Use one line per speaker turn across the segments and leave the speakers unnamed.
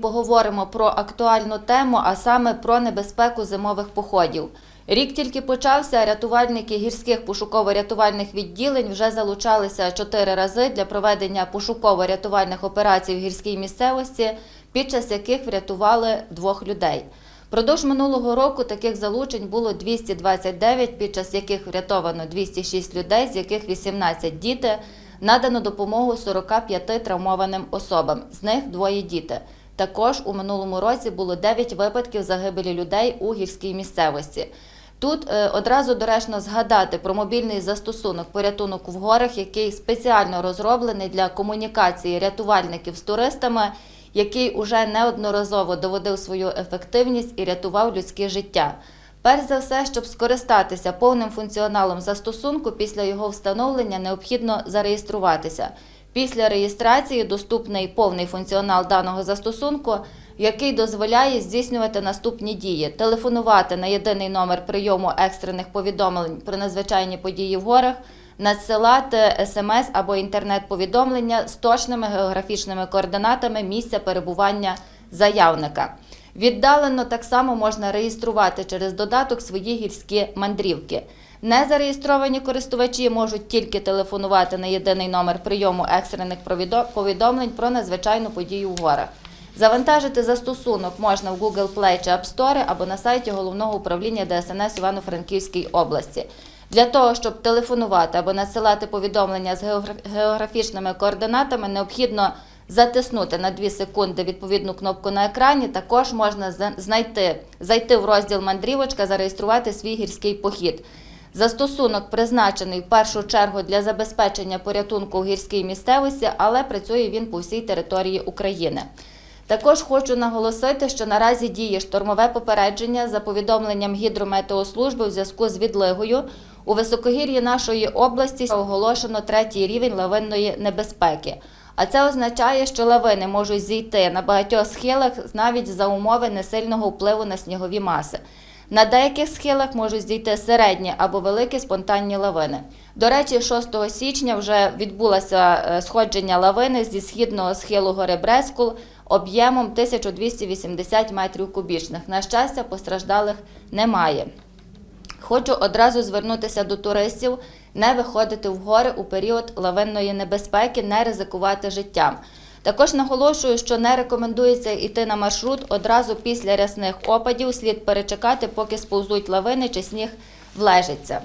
Поговоримо про актуальну тему, а саме про небезпеку зимових походів. Рік тільки почався, рятувальники гірських пошуково-рятувальних відділень вже залучалися чотири рази для проведення пошуково-рятувальних операцій в гірській місцевості, під час яких врятували двох людей. Продовж минулого року таких залучень було 229, під час яких врятовано 206 людей, з яких 18 діти. Надано допомогу 45 травмованим особам, з них двоє діти. Також у минулому році було 9 випадків загибелі людей у гірській місцевості. Тут е, одразу доречно згадати про мобільний застосунок порятунок в горах, який спеціально розроблений для комунікації рятувальників з туристами, який уже неодноразово доводив свою ефективність і рятував людське життя. Перш за все, щоб скористатися повним функціоналом застосунку, після його встановлення необхідно зареєструватися. Після реєстрації доступний повний функціонал даного застосунку, який дозволяє здійснювати наступні дії: телефонувати на єдиний номер прийому екстрених повідомлень про надзвичайні події в горах, надсилати смс або інтернет-повідомлення з точними географічними координатами місця перебування заявника. Віддалено так само можна реєструвати через додаток свої гірські мандрівки. Незареєстровані користувачі можуть тільки телефонувати на єдиний номер прийому екстрених повідомлень про надзвичайну подію в горах. Завантажити застосунок можна в Google Play чи App Store або на сайті Головного управління ДСНС Івано-Франківській області. Для того, щоб телефонувати або надсилати повідомлення з географічними координатами, необхідно затиснути на 2 секунди відповідну кнопку на екрані. Також можна знайти, зайти в розділ мандрівочка, зареєструвати свій гірський похід. Застосунок призначений в першу чергу для забезпечення порятунку в гірській місцевості, але працює він по всій території України. Також хочу наголосити, що наразі діє штормове попередження за повідомленням гідрометеослужби у зв'язку з відлигою. У високогір'ї нашої області оголошено третій рівень лавинної небезпеки. А це означає, що лавини можуть зійти на багатьох схилах навіть за умови несильного впливу на снігові маси. На деяких схилах можуть зійти середні або великі спонтанні лавини. До речі, 6 січня вже відбулося е, сходження лавини зі східного схилу гори Брескул об'ємом 1280 метрів кубічних. На щастя, постраждалих немає. Хочу одразу звернутися до туристів, не виходити в гори у період лавинної небезпеки, не ризикувати життям. Також наголошую, що не рекомендується йти на маршрут одразу після рясних опадів, слід перечекати, поки сповзуть лавини чи сніг влежиться.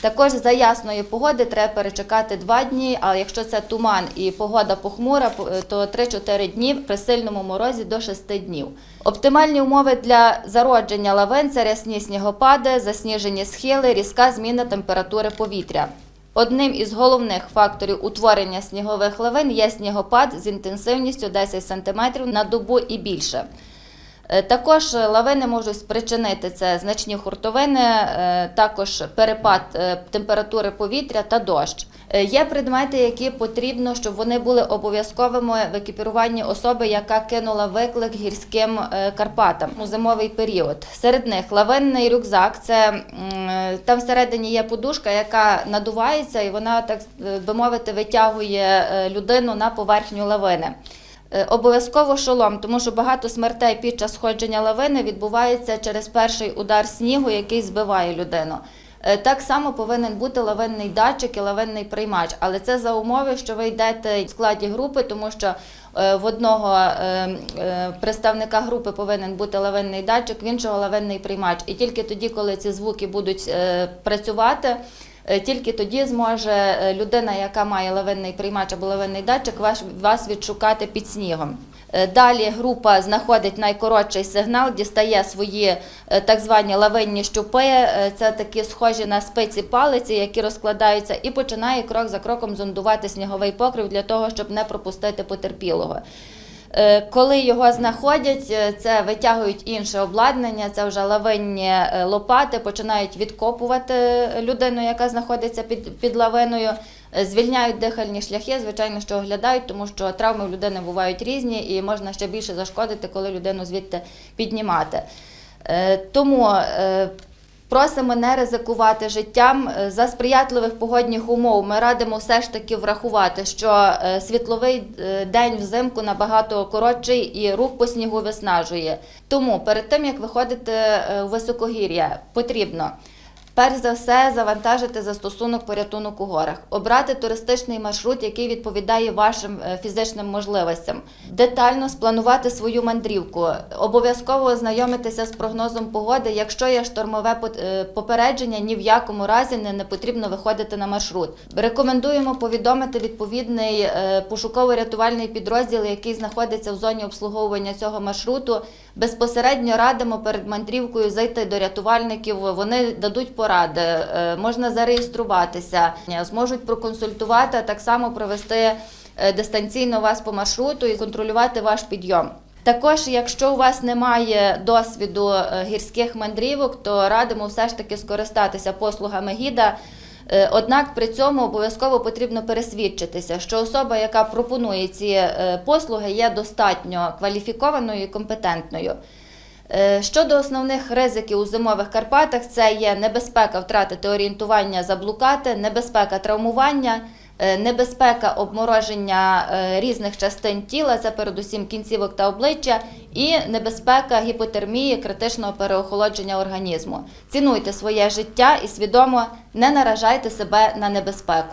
Також за ясної погоди треба перечекати два дні, а якщо це туман і погода похмура, то 3-4 дні при сильному морозі до 6 днів. Оптимальні умови для зародження лавин це рясні снігопади, засніжені схили, різка зміна температури повітря. Одним із головних факторів утворення снігових лавин є снігопад з інтенсивністю 10 см на добу і більше. Е, Також лавини можуть спричинити це значні хуртовини, е, також перепад е, температури повітря та дощ. Є предмети, які потрібно, щоб вони були обов'язковими в екіпіруванні особи, яка кинула виклик гірським Карпатам у зимовий період. Серед них лавинний рюкзак. Це там всередині є подушка, яка надувається, і вона так би мовити витягує людину на поверхню лавини. Е, Обов'язково шолом, тому що багато смертей під час сходження лавини відбувається через перший удар снігу, який збиває людину. Е, Так само повинен бути лавинний датчик і лавинний приймач, але це за умови, що ви йдете в складі групи, тому що е, в одного представника групи повинен бути лавинний датчик, в іншого лавинний приймач. І тільки тоді, коли ці звуки будуть працювати, Тільки тоді зможе е, людина, яка має лавинний приймач або лавинний датчик, вас відшукати під снігом. Е, Далі група знаходить найкоротший сигнал, дістає свої е, так звані лавинні щупи. Е, Це такі схожі на спиці палиці, які розкладаються, і починає крок за кроком зондувати сніговий покрив для того, щоб не пропустити потерпілого. Е, Коли його знаходять, е, це витягують інше обладнання, це вже лавинні е, лопати, починають відкопувати людину, яка знаходиться під, під лавиною, звільняють дихальні шляхи, звичайно, що оглядають, тому що травми в людини бувають різні і можна ще більше зашкодити, коли людину звідти піднімати. Тому Просимо не ризикувати життям Е, за сприятливих погодних умов. Ми радимо все ж таки врахувати, що е, світловий е, день взимку набагато коротший і рух по снігу виснажує. Тому перед тим як виходити у високогір'я, потрібно. Перш за все, завантажити застосунок порятунок у горах, обрати туристичний маршрут, який відповідає вашим е, фізичним можливостям, детально спланувати свою мандрівку, обов'язково ознайомитися з прогнозом погоди. Якщо є штормове е, попередження, ні в якому разі не, потрібно виходити на маршрут. Рекомендуємо повідомити відповідний е, пошуково-рятувальний підрозділ, який знаходиться в зоні обслуговування цього маршруту. Безпосередньо радимо перед мандрівкою зайти до рятувальників. Вони дадуть поради, е, можна зареєструватися, е, зможуть проконсультувати, а так само провести е, дистанційно вас по маршруту і контролювати ваш підйом. Також, якщо у вас немає досвіду гірських мандрівок, то радимо все ж таки скористатися послугами гіда. Е, Однак при цьому обов'язково потрібно пересвідчитися, що особа, яка пропонує ці е, послуги, є достатньо кваліфікованою і компетентною. Е, Щодо основних ризиків у зимових Карпатах, це є небезпека втратити орієнтування, заблукати, небезпека травмування, небезпека обмороження е, різних частин тіла, це передусім кінцівок та обличчя, і небезпека гіпотермії, критичного переохолодження організму. Цінуйте своє життя і свідомо не наражайте себе на небезпеку.